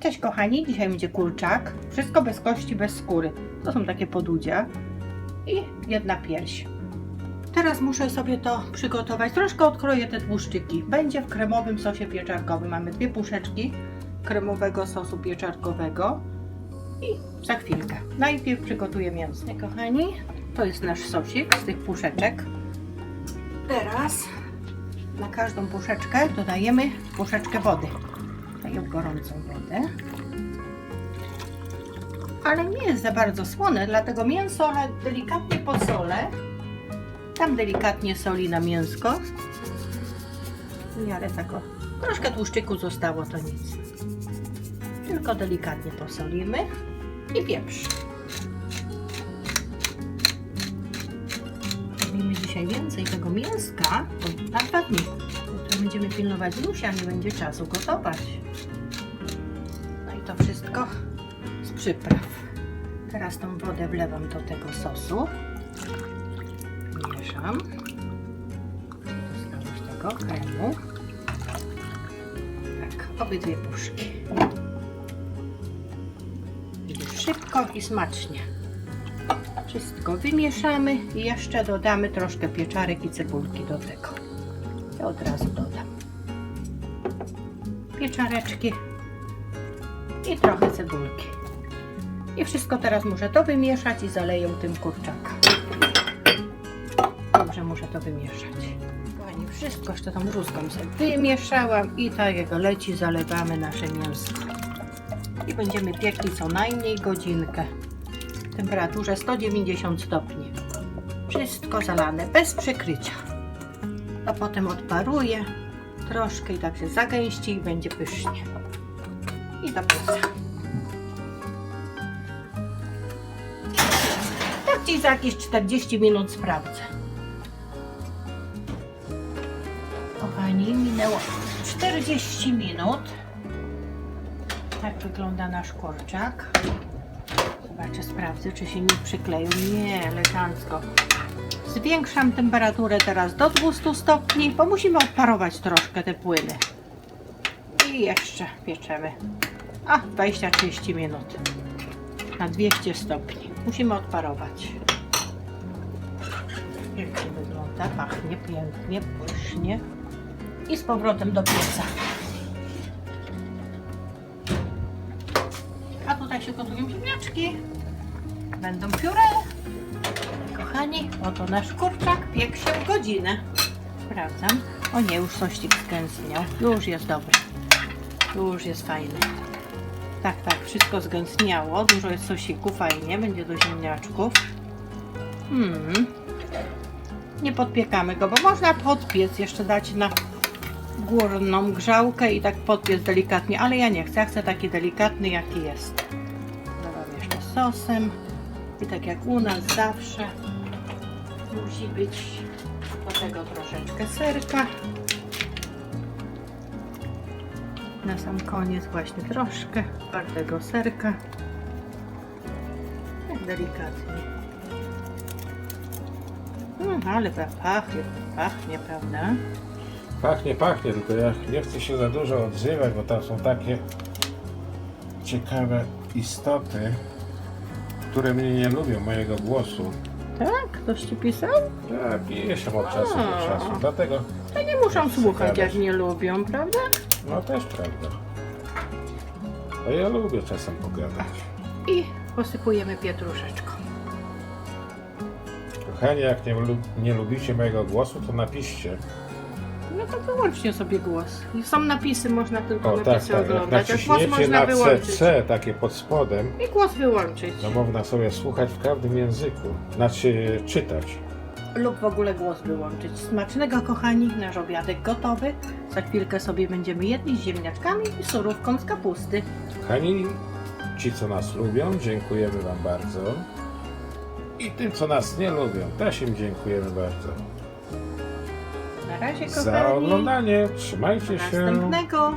Cześć kochani, dzisiaj będzie kurczak. Wszystko bez kości, bez skóry. To są takie podudzia. I jedna pierś. Teraz muszę sobie to przygotować. Troszkę odkroję te tłuszczyki. Będzie w kremowym sosie pieczarkowym. Mamy dwie puszeczki kremowego sosu pieczarkowego. I za chwilkę. Najpierw przygotuję mięso. Kochani, to jest nasz sosik z tych puszeczek. Teraz na każdą puszeczkę dodajemy puszeczkę wody. Daję gorącą wodę. Ale nie jest za bardzo słone, dlatego mięso delikatnie posolę. Tam delikatnie soli na mięsko. W miarę tak o. Troszkę tłuszczyku zostało, to nic. Tylko delikatnie posolimy i pieprz. Robimy dzisiaj więcej tego mięska, bo na dwa dni. Będziemy pilnować Lusia, nie będzie czasu gotować. No i to wszystko z przypraw. Teraz tą wodę wlewam do tego sosu. Mieszam. Zostawić tego kremu. Tak, obydwie puszki. Szybko i smacznie. Wszystko wymieszamy i jeszcze dodamy troszkę pieczarek i cebulki do tego. Ja od razu dodam. Pieczareczki i trochę cebulki. I wszystko teraz muszę to wymieszać i zaleję tym kurczaka. Dobrze muszę to wymieszać. Kochani, wszystko jeszcze tą rózgą sobie wymieszałam i tak jak leci zalewamy nasze mięsko. I będziemy piekli co najmniej godzinkę w temperaturze 190 stopni. Wszystko zalane, bez przykrycia. A potem odparuje troszkę i tak się zagęści i będzie pysznie. I do pieca. Tak gdzieś za jakieś 40 minut sprawdzę. Kochani, minęło 40 minut. Tak wygląda nasz kurczak. Zobaczę, sprawdzę, czy się nie przykleił. Nie, elegancko. Zwiększam temperaturę teraz do 200 stopni, bo musimy odparować troszkę te płyny. I jeszcze pieczemy. A, 20-30 minut. Na 200 stopni. Musimy odparować. Pięknie wygląda, pachnie pięknie, pysznie. I z powrotem do pieca. A tutaj się gotują ziemniaczki. Będą pióre. Kochani, oto nasz kurczak piekł się godzinę. Sprawdzam. O nie, już sościk zgęstniał. Już jest dobry. Już jest fajny. Tak, tak, wszystko zgęstniało. Dużo jest sosiku, fajnie. Będzie do ziemniaczków. Hmm. Nie podpiekamy go, bo można podpiec jeszcze dać na górną grzałkę i tak podpiec delikatnie, ale ja nie chcę. Ja chcę taki delikatny, jaki jest. Dodam jeszcze sosem. I tak jak u nas zawsze musi być do tego troszeczkę serka. Na sam koniec właśnie troszkę twardego serka. Tak delikatnie. Mm, ale pachnie, pachnie, prawda? Pachnie, pachnie, tylko ja nie chcę się za dużo odzywać, bo tam są takie ciekawe istoty, które mnie nie lubią, mojego głosu. Tak? Ktoś ci pisał? Ja piszę od czasu do czasu, dlatego, To nie muszą słuchać, jak nie lubią, prawda? no też prawda. A ja lubię czasem pogadać. I posypujemy pietruszeczką. Kochani, jak nie, lu- nie lubicie mojego głosu, to napiszcie. No to wyłącznie sobie głos. Są napisy, można tylko O tak, napisy tak, jak oglądać. A głos naciśniecie można na wyłączyć. CC, takie pod spodem, I głos wyłączyć. no można sobie słuchać w każdym języku, znaczy czytać. Lub w ogóle głos wyłączyć. Smacznego, kochani, nasz obiadek gotowy. Za chwilkę sobie będziemy jedli z ziemniaczkami i surówką z kapusty. Kochani, ci co nas lubią, dziękujemy Wam bardzo. I tym co nas nie lubią, też im dziękujemy bardzo. Na razie, kochani. Za oglądanie, Do trzymajcie się. następnego.